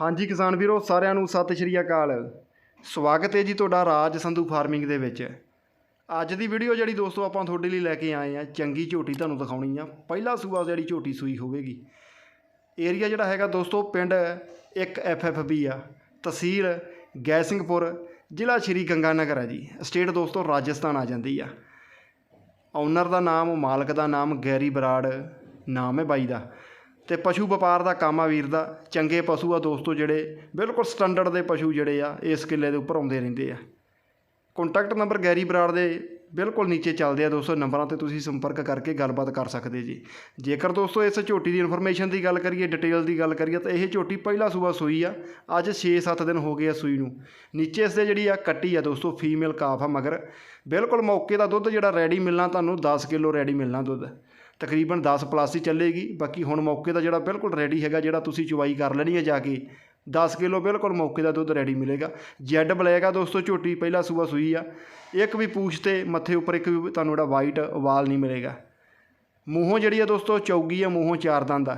ਹਾਂਜੀ ਕਿਸਾਨ ਵੀਰੋ, ਸਾਰਿਆਂ ਨੂੰ ਸਤਿ ਸ਼੍ਰੀ ਅਕਾਲ। ਸਵਾਗਤ ਹੈ ਜੀ ਤੁਹਾਡਾ ਰਾਜ ਸੰਧੂ ਫਾਰਮਿੰਗ ਦੇ ਵਿੱਚ। ਅੱਜ ਦੀ ਵੀਡੀਓ ਜਿਹੜੀ ਦੋਸਤੋ, ਆਪਾਂ ਤੁਹਾਡੇ ਲਈ ਲੈ ਕੇ ਆਏ ਆ ਚੰਗੀ ਝੋਟੀ ਤੁਹਾਨੂੰ ਦਿਖਾਉਣੀ ਆ। ਪਹਿਲਾ ਸੂਆ ਜਿਹੜੀ ਝੋਟੀ ਸੂਈ ਹੋਵੇਗੀ। ਏਰੀਆ ਜਿਹੜਾ ਹੈਗਾ ਦੋਸਤੋ, ਪਿੰਡ ਇੱਕ ਐਫਐਫਬੀ ਆ। ਤਹਿਸੀਲ ਗੈਸਿੰਗਪੁਰ, ਜ਼ਿਲ੍ਹਾ ਸ਼੍ਰੀ ਗੰਗਾਨਗਰ ਹੈ ਜੀ। ਸਟੇਟ ਦੋਸਤੋ, ਰਾਜਸਥਾਨ ਆ ਜਾਂਦੀ ਆ। ਓਨਰ ਦਾ ਨਾਮ, ਮਾਲਕ ਦਾ ਨਾਮ, ਗੈਰੀ ਬਰਾੜ, ਨਾਮ ਹੈ ਬਾਈ ਦਾ। ਤੇ ਪਸ਼ੂ ਵਪਾਰ ਦਾ ਕੰਮ ਆ ਵੀਰ ਦਾ, ਚੰਗੇ ਪਸ਼ੂ ਆ ਦੋਸਤੋ ਜਿਹੜੇ, ਬਿਲਕੁਲ ਸਟੈਂਡਰਡ ਦੇ ਪਸ਼ੂ ਜਿਹੜੇ ਆ, ਇਸ ਕਿੱਲੇ ਦੇ ਉੱਪਰ ਆਉਂਦੇ ਰਹਿੰਦੇ ਆ। ਕੰਟੈਕਟ ਨੰਬਰ ਗੈਰੀ ਬਰਾੜ ਦੇ ਬਿਲਕੁਲ ਨੀਚੇ ਚੱਲਦੇ ਆ ਦੋਸਤੋ, ਨੰਬਰਾਂ ਤੇ ਤੁਸੀਂ ਸੰਪਰਕ ਕਰਕੇ ਗੱਲਬਾਤ ਕਰ ਸਕਦੇ ਜੀ। ਜੇਕਰ ਦੋਸਤੋ ਇਸ ਝੋਟੀ ਦੀ ਇਨਫੋਰਮੇਸ਼ਨ ਦੀ ਗੱਲ ਕਰੀਏ ਡਿਟੇਲ ਦੀ ਗੱਲ ਕਰੀਏ, ਤਾਂ ਇਹ ਝੋਟੀ ਪਹਿਲਾ ਸੂਬਾ ਸੂਈ ਆ, ਅੱਜ 6-7 ਦਿਨ ਹੋ ਗਏ ਆ ਸੂਈ ਨੂੰ। ਨੀਚੇ ਇਸ ਦੇ ਜਿਹੜੀ ਆ ਕੱਟੀ ਆ ਦੋਸਤੋ ਫੀਮੇਲ ਕਾਫ ਆ ਮਗਰ। ਬਿਲਕੁਲ ਮੌਕੇ ਦਾ ਦੁੱਧ ਜਿਹੜਾ ਰੈਡੀ ਮਿਲਣਾ, ਤੁਹਾਨੂੰ 10 ਕਿਲੋ ਰੈਡੀ ਮਿਲਣਾ ਦੁੱਧ। ਤਕਰੀਬਨ 10 ਪਲੱਸ ਹੀ ਚੱਲੇਗੀ। ਬਾਕੀ ਹੁਣ ਮੌਕੇ ਦਾ ਜਿਹੜਾ ਬਿਲਕੁਲ ਰੈਡੀ ਹੈਗਾ, ਜਿਹੜਾ ਤੁਸੀਂ ਚੁਵਾਈ ਕਰ ਲੈਣੀ ਹੈ ਜਾ ਕੇ 10 ਕਿਲੋ ਬਿਲਕੁਲ ਮੌਕੇ ਦਾ ਦੁੱਧ ਰੈਡੀ ਮਿਲੇਗਾ। ਜੈਡ ਬਲੈਕ ਆ ਦੋਸਤੋ, ਝੋਟੀ ਪਹਿਲਾ ਸੂਆ ਸੂਈ ਆ। ਇੱਕ ਵੀ ਪੂਛ ਤੇ ਮੱਥੇ ਉੱਪਰ ਇੱਕ ਵੀ ਤੁਹਾਨੂੰ ਜਿਹੜਾ ਵਾਈਟ ਵਾਲ ਨਹੀਂ ਮਿਲੇਗਾ। ਮੂੰਹੋਂ ਜਿਹੜੀ ਆ ਦੋਸਤੋ, ਚੌਗੀ ਆ, ਮੂੰਹੋਂ ਚਾਰ ਦੰਦ ਆ।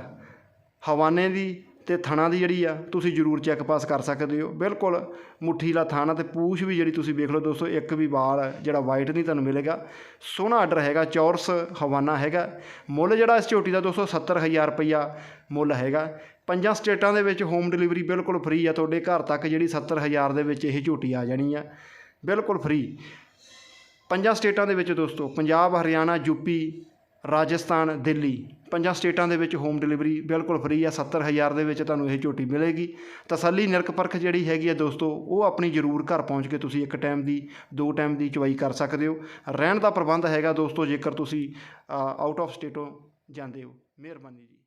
ਹਵਾਨੇ ਦੀ ਤੇ ਥਣਾ ਦੀ ਜਿਹੜੀ ਆ, ਤੁਸੀਂ ਜ਼ਰੂਰ ਚੈੱਕ ਪਾਸ ਕਰ ਸਕਦੇ ਹੋ। ਬਿਲਕੁਲ ਮੁੱਠੀਲਾ ਥਾਣਾ ਤੇ ਪੂਛ ਵੀ ਜਿਹੜੀ ਤੁਸੀਂ ਵੇਖ ਲਓ ਦੋਸਤੋ, ਇੱਕ ਵੀ ਵਾਲ ਜਿਹੜਾ ਵਾਈਟ ਨਹੀਂ ਤੁਹਾਨੂੰ ਮਿਲੇਗਾ। ਸੋਹਣਾ ਆਰਡਰ ਹੈਗਾ, ਚੌਰਸ ਹਵਾਨਾ ਹੈਗਾ। ਮੁੱਲ ਜਿਹੜਾ ਇਸ ਝੋਟੀ ਦਾ ਦੋਸਤੋ 70000 ਰੁਪਈਆ ਮੁੱਲ ਹੈਗਾ। ਪੰਜਾਂ ਸਟੇਟਾਂ ਦੇ ਵਿੱਚ ਹੋਮ ਡਿਲੀਵਰੀ ਬਿਲਕੁਲ ਫ੍ਰੀ ਆ, ਤੁਹਾਡੇ ਘਰ ਤੱਕ ਜਿਹੜੀ 70000 ਦੇ ਵਿੱਚ ਇਹ ਝੋਟੀ ਆ ਜਾਣੀ ਆ। ਬਿਲਕੁਲ ਫ੍ਰੀ ਪੰਜਾਂ ਸਟੇਟਾਂ ਦੇ ਵਿੱਚ ਦੋਸਤੋ, ਪੰਜਾਬ, ਹਰਿਆਣਾ ਯੂਪੀ ਰਾਜਸਥਾਨ, ਦਿੱਲੀ। ਪੰਜਾਂ ਸਟੇਟਾਂ ਦੇ ਵਿੱਚ ਹੋਮ ਡਿਲੀਵਰੀ ਬਿਲਕੁਲ ਫ੍ਰੀ ਆ। 70000 ਦੇ ਵਿੱਚ ਤੁਹਾਨੂੰ ਇਹ ਝੋਟੀ ਮਿਲੇਗੀ। ਤਸੱਲੀ ਨਿਰਖ ਪਰਖ ਜਿਹੜੀ ਹੈਗੀ ਆ ਦੋਸਤੋ, ਉਹ ਆਪਣੀ ਜ਼ਰੂਰ ਘਰ ਪਹੁੰਚ ਕੇ ਤੁਸੀਂ ਇੱਕ ਟਾਈਮ ਦੀ, ਦੋ ਟਾਈਮ ਦੀ ਚਵਾਈ ਕਰ ਸਕਦੇ ਹੋ। ਰਹਿਣ ਦਾ ਪ੍ਰਬੰਧ ਹੈਗਾ ਦੋਸਤੋ, ਜੇਕਰ ਤੁਸੀਂ ਆਊਟ ਆਫ ਸਟੇਟੋਂ ਜਾਂਦੇ ਹੋ। ਮਿਹਰਬਾਨੀ ਜੀ।